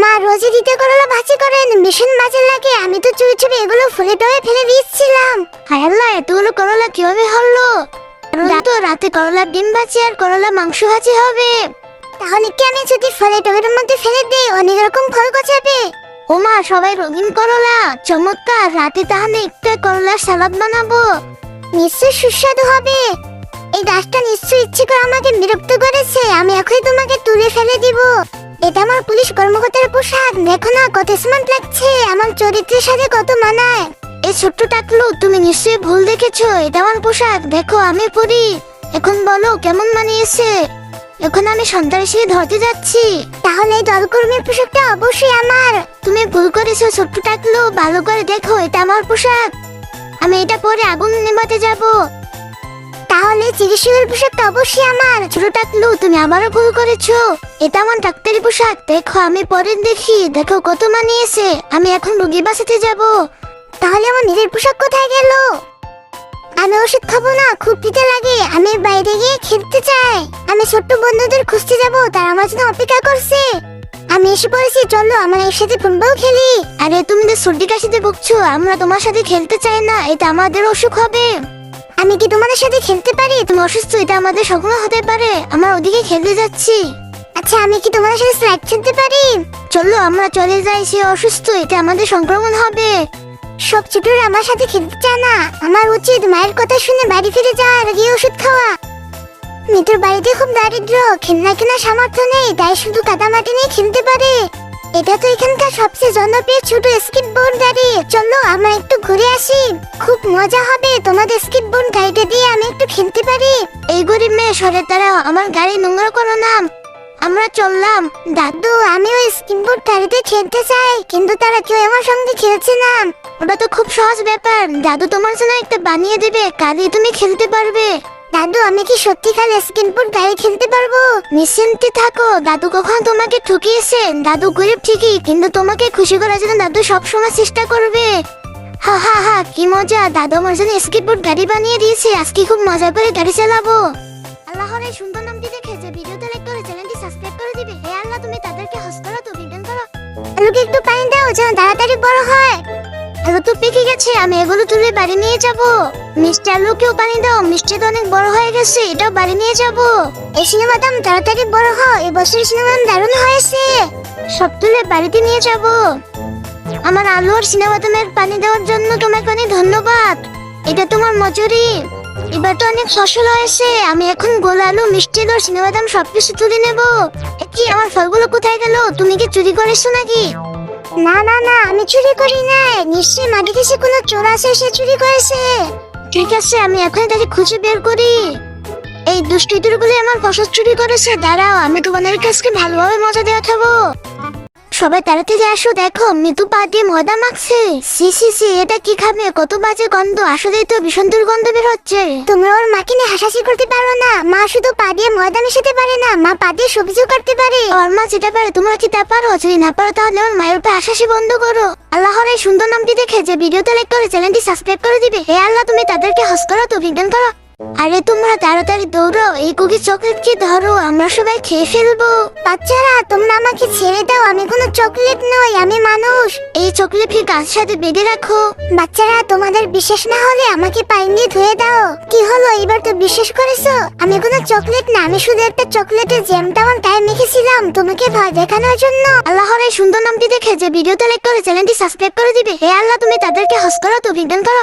মা রোজই দিতে করলা ভাজি করেন ভীষণ বাজে লাগে। আমি তো চুরি চুরি এগুলো ফুলে টয়ে ফেলে দিচ্ছিলাম। হায় আল্লাহ, এতগুলো করলা কীভাবে হলো? তো, রাতে করলা ডিম ভাজি আর করলা মাংস ভাজি হবে। তাহলে কি আমি যদি ফলে টবের মধ্যে ফেলে দিই, অনেক রকম ফল গজাবে? ও মা, সবাই রঙিন করলা। চমৎকার, রাতে তাহলে একটু করলার সালাদ বানাবো। নিশ্চয় সুস্বাদু হবে। এই গাছটা নিশ্চয় ইচ্ছে করে আমাকে বিরক্ত করেছে। আমি এখনই তোমাকে তুলে ফেলে দিব। এটা আমার পুলিশ কর্মকর্তার পোশাক। দেখো না, কত স্মার্ট লাগছে। আমার চরিত্রের সাথে কত মানায়। এই ছোট্ট টাকলু, তুমি নিশ্চয়ই ভুল দেখেছ। এটা আমার পোশাক। দেখো, আমি পরি। এখন বলো, কেমন মানিয়েছে? এখন আমি সন্ত্রাসী ধরতে যাচ্ছি। তাহলে এই দলকর্মীর পোশাকটা অবশ্যই আমার। তুমি ভুল করেছ, ছোট্ট টাকলু। ভালো করে দেখো, এটা আমার পোশাক। আমি এটা পরে আগুন নেভাতে যাব। তাহলে চিকিৎসকের পোশাকটা অবশ্যই আমার। ছোট টাকলু, তুমি আবারও ভুল করেছ। এটা আমার ডাক্তারি পোশাক। দেখো, আমি পরে দেখি। দেখো, কত মানিয়েছে। আমি এখন রুগী বাসাতে যাব। তাহলে আমার নিজের পোশাক কোথায় গেল? আমি ওষুধ খাব না, খুব পিতে লাগে। আমি বাইরে গিয়ে খেলতে চাই। আমি ছোট্ট বন্ধুদের খুঁজতে যাব, তারা আমার জন্য অপেক্ষা করছে। আমি এসে পড়েছি, চলো আমার আমরা একসাথে ফুটবল খেলি। আরে, তুমি তো সর্দি কাশিতে ভুগছো, আমরা তোমার সাথে খেলতে চাই না, এটা আমাদের অসুখ হবে। আমি কি তোমাদের সাথে খেলতে পারি? তুমি অসুস্থ, এটা আমাদের স্বপ্ন হতে পারে। আমরা ওদিকে খেলতে যাচ্ছি। আচ্ছা আমি কি তোমাদের সাথে স্লাইড খেলতে পারি? চলো, আমরা চলে যাই, সে অসুস্থ, এটা আমাদের সংক্রমণ হবে। সব ছোটরা আমার সাথে খেলতে চায় না। আমার উচিত মায়ের কথা শুনে বাড়ি ফিরে যাওয়া আর গিয়ে ওষুধ খাওয়া। মিতুর বাড়িতে খুব দারিদ্র খেলনা কেনার সামর্থ্য নেই, তাই শুধু কাদামাটি নিয়ে খেলতে পারে। এটা তো এখানকার সবচেয়ে জনপ্রিয় ছোট স্কিপ বোর্ড গাড়ি। চলো, আমরা একটু ঘুরে আসি। খুব মজা হবে তোমাদের স্কিপ বোর্ড গাড়িটা দিয়ে আমি একটু খেলতে পারি। এই গরিব মেয়ে, সরে তারা আমার গাড়ি নোংরা করো না। আমরা চললাম। দাদু, আমি ওই স্কিপ বোর্ড গাড়িতে খেলতে চাই, কিন্তু তারা কেউ আমার সঙ্গে খেলছে না। ওটা তো খুব সহজ ব্যাপার। দাদু তোমার জন্য একটা বানিয়ে দেবে কালই তুমি খেলতে পারবে। দাদু, আমি কি সত্যিকার স্কিনবোর্ড গাড়ি খেলতে পারব? নিশ্চিন্তে থাকো। দাদু কখনো তোমাকে ঠকিয়েছে? দাদু গরিব ঠিকই, কিন্তু তোমাকে খুশি করার জন্য দাদু সবসময় চেষ্টা করবে। হা হা হা, কি মজা। দাদু আমার জন্য স্কিটবোর্ড গাড়ি বানিয়ে দিয়েছে। আজকে খুব মজা করে গাড়ি চালাবো। আল্লাহর এই সুন্দর নামটি দেখে যে ভিডিওতে লাইক করে চ্যানেলটি সাবস্ক্রাইব করে দিবে। হে আল্লাহ, তুমি তাদেরকে হস করো তো বিজ্ঞান করো। আলুকে একটু পানি দাও, যেন তাড়াতাড়ি বড় হয়। আলু তো পেকে গেছে, আমি এগুলো তুলে বাড়ি নিয়ে যাব। মিষ্টি আলুকেও পানি দাও, মিষ্টি তো অনেক বড় হয়ে গেছে, এটাও বাড়ি নিয়ে যাব। এই সিনেমা দাম তাড়াতাড়ি বড় হয় এবছর সিনেমা দারুণ হয়েছে। সব তুলে বাড়িতে নিয়ে যাব। আমার আলু আর সিনেমা দামের পানি দেওয়ার জন্য তোমাকে অনেক ধন্যবাদ। এটা তোমার মজুরি। এবার তো অনেক ফসল হয়েছে, আমি এখন গোল আলু, মিষ্টি দর সিনেমা দাম সবকিছু তুলে নেব। কি, আমার ফলগুলো কোথায় গেল? তুমি কি চুরি করেছ নাকি? না না না, আমি চুরি করি নাই। নিশ্চয়ই মাটি থেকে কোনো চোর আছে সে চুরি করেছে। ঠিক আছে, আমি এখনই তাকে খুঁজে বের করি। এই দুষ্ট আমার ফসল চুরি করেছে, দাঁড়াও, আমি তোমাদের কাছে ভালোভাবে মজা দেওয়া দেখাবো। সবাই তাড়াতাড়ি আসো, দেখো, মৃদু পা দিয়ে ময়দা মাখছে। সি সি সি এটা কি খাবে? কত বাজে গন্ধ, আসলেই তো ভীষণ দুর্গন্ধ বের হচ্ছে। তোমরা ওর মাকে নিয়ে হাসাহাসি করতে পারো না। মা শুধু পা দিয়ে ময়দা মিশাতে পারে না, মা পা দিয়ে সবজিও কাটতে পারে। ওর মা যেটা পারে, তোমরা কি তা পারো? যদি না পারো তাহলে ওর মায়ের উপর হাসাহাসি বন্ধ করো। আল্লাহর এই সুন্দর নামটি দেখে যে ভিডিওতে লাইক করে, চ্যানেলটি সাবস্ক্রাইব করে দিবে। হে আল্লাহ, তুমি তাদেরকে হস করো, তো বিজ্ঞান করো। আরে তোমরা তাড়াতাড়ি দৌড়ো এই কুকি চকলেট কি ধরো, আমরা সবাই খেয়ে ফেলব। বাচ্চারা, তোমরা আমাকে ছেড়ে দাও, আমি কোনো চকলেট নই, আমি মানুষ। এই চকলেট কি গাছ সাথে বেঁধে রাখো। বাচ্চারা, তোমাদের বিশ্বাস না হলে আমাকে পানি দিয়ে ধুয়ে দাও। কি হলো এবার তো বিশ্বাস করেছ? আমি কোনো চকলেট না, আমি শুধু একটা চকলেটের জ্যামটা আমার গায়ে মেখেছিলাম। তোমাকে ভয় দেখানোর জন্য। আল্লাহর এই সুন্দর নামটি দেখে যে ভিডিওতে লাইক করে চ্যানেলটি সাবস্ক্রাইব করে দিবে। হে আল্লাহ, তুমি তাদেরকে হস করো তো বিজ্ঞান করো।